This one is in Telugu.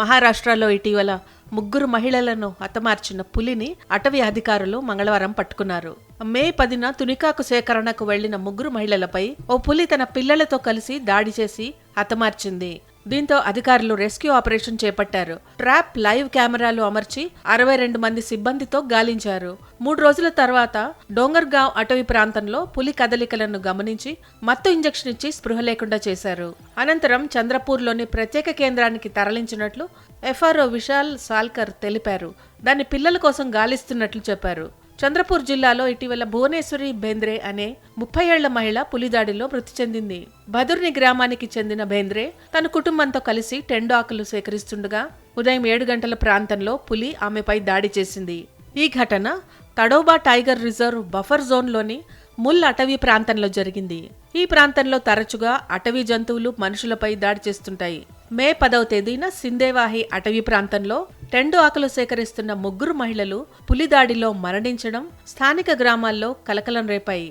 మహారాష్ట్రలో ఇటీవల ముగ్గురు మహిళలను హతమార్చిన పులిని అటవీ అధికారులు మంగళవారం పట్టుకున్నారు. మే పదిన తునికాకు సేకరణకు వెళ్ళిన ముగ్గురు మహిళలపై ఓ పులి తన పిల్లలతో కలిసి దాడి చేసి హతమార్చింది. దీంతో అధికారులు రెస్క్యూ ఆపరేషన్ చేపట్టారు. ట్రాప్ లైవ్ కెమెరాలు అమర్చి అరవై రెండు మంది సిబ్బందితో గాలించారు. మూడు రోజుల తర్వాత డోంగర్గావ్ అటవీ ప్రాంతంలో పులి కదలికలను గమనించి మత్తు ఇంజెక్షన్ ఇచ్చి స్పృహ లేకుండా చేశారు. అనంతరం చంద్రపూర్లోని ప్రత్యేక కేంద్రానికి తరలించినట్లు ఎఫ్ఆర్ఓ విశాల్ సాల్కర్ తెలిపారు. దాని పిల్లల కోసం గాలిస్తున్నట్లు చెప్పారు. చంద్రపూర్ జిల్లాలో ఇటీవల భువనేశ్వరి బేంద్రే అనే ముప్పై ఏళ్ళ మహిళ పులిదాడిలో మృతి చెందింది. భదుర్ని గ్రామానికి చెందిన బేంద్రే తన కుటుంబంతో కలిసి టెండాకులు సేకరిస్తుండగా ఉదయం ఏడు గంటల ప్రాంతంలో పులి ఆమెపై దాడి చేసింది. ఈ ఘటన తడోబా టైగర్ రిజర్వ్ బఫర్ జోన్లోని ముల్ అటవీ ప్రాంతంలో జరిగింది. ఈ ప్రాంతంలో తరచుగా అటవీ జంతువులు మనుషులపై దాడి చేస్తుంటాయి. మే పదవ తేదీన సిందేవాహి అటవీ ప్రాంతంలో టెండు ఆకులు సేకరిస్తున్న ముగ్గురు మహిళలు పులి దాడిలో మరణించడం స్థానిక గ్రామాల్లో కలకలం రేపాయి.